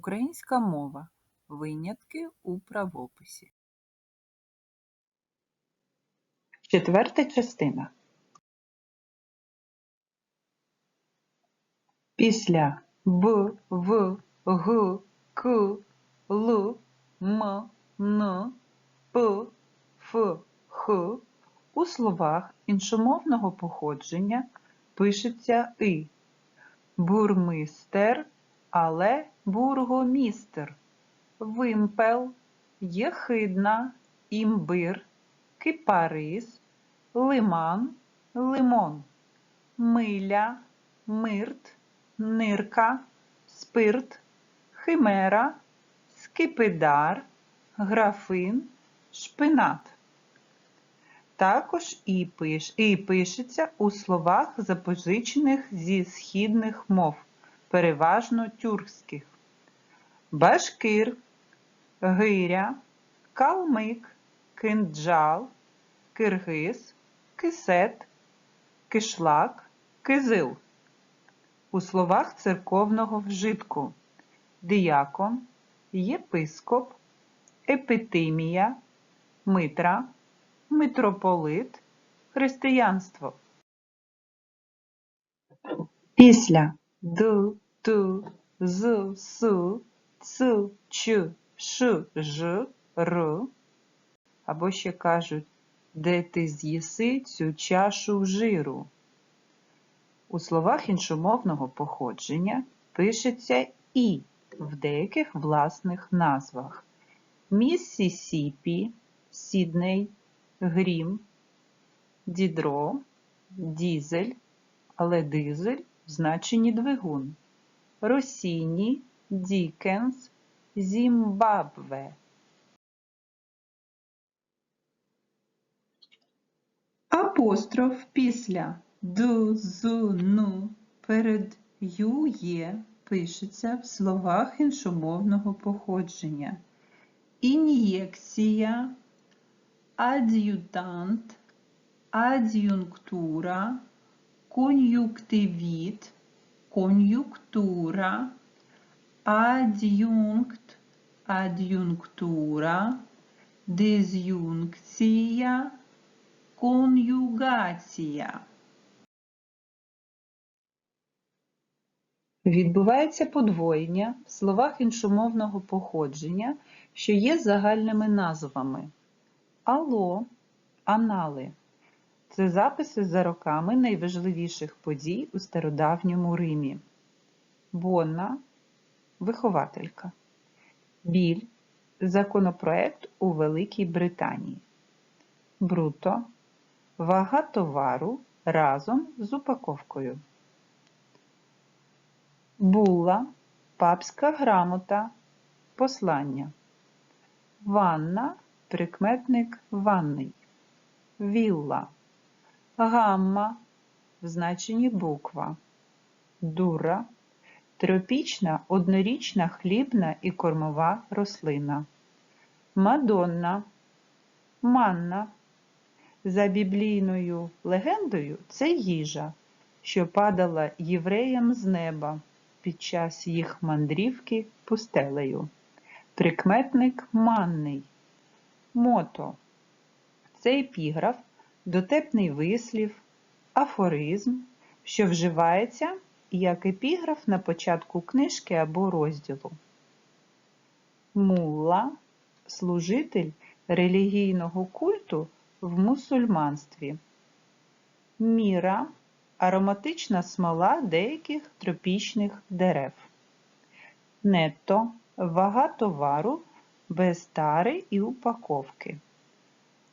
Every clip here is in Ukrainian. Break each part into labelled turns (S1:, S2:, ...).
S1: Українська мова. Винятки у правописі. Четверта частина. Після б, в, г, к, л, м, н, п, ф, х у словах іншомовного походження пишеться и. Бурмистер, але бургомістер, вимпел, єхидна, імбир, кипарис, лиман, лимон, миля, мирт, нирка, спирт, химера, скипидар, графин, шпинат. Також і, пиш, і пишеться у словах, запозичених зі східних мов, переважно тюркських. Башкир, гиря, калмик, кинджал, киргиз, кисет, кишлак, кизил. У словах церковного вжитку діякон, єпископ, епитимія, митра, митрополит, християнство. Після д, т, з, с, ц, ч, ш, ж, р, або ще кажуть, де ти з'їси цю чашу жиру. У словах іншомовного походження пишеться і в деяких власних назвах. Міссісіпі, Сідней, Грім, Дідро, Дізель, але дизель в значенні двигун, Росіні, Дікенс, Зімбабве. Апостроф після д, з, н перед ю є пишеться в словах іншомовного походження. Ін'єкція, ад'ютант, ад'юнктура, кон'юктивіт, кон'юнктура, ад'юнкт, ад'юнктура, диз'юнкція, кон'югація. Відбувається подвоєння в словах іншомовного походження, що є загальними назвами. Ало, анали це записи за роками найважливіших подій у стародавньому Римі. Бонна вихователька. Біль законопроект у Великій Британії. Бруто вага товару разом з упаковкою. Була, папська грамота, послання. Ванна прикметник ванний. Вілла. Гамма в значенні буква. Дура. Тропічна однорічна хлібна і кормова рослина. Мадонна. Манна. За біблійною легендою це їжа, що падала євреям з неба під час їх мандрівки пустелею. Прикметник манний. Мото. Це епіграф, дотепний вислів, афоризм, що вживається як епіграф на початку книжки або розділу. Мулла служитель релігійного культу в мусульманстві. Міра ароматична смола деяких тропічних дерев. Нетто вага товару без тари і упаковки.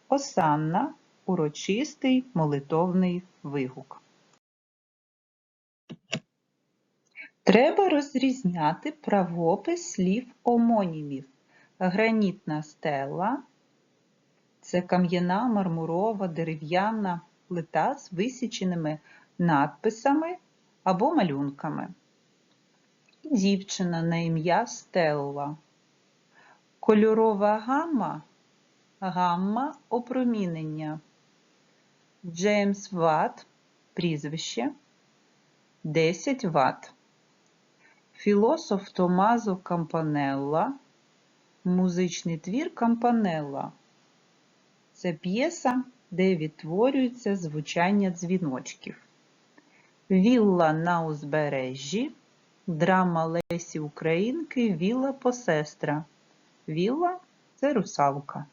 S1: Осанна урочистий молитовний вигук. Треба розрізняти правопис слів омонімів. Гранітна стела це кам'яна, мармурова, дерев'яна плита з висіченими надписами або малюнками. Дівчина на ім'я Стелла. Кольорова гамма гамма опромінення. Джеймс Ватт прізвище 10 Ватт. Філософ Томазо Кампанелла. Музичний твір Кампанелла. Це п'єса, де відтворюється звучання дзвіночків. Вілла на узбережжі. Драма Лесі Українки Вілла Посестра. Вілла це русалка.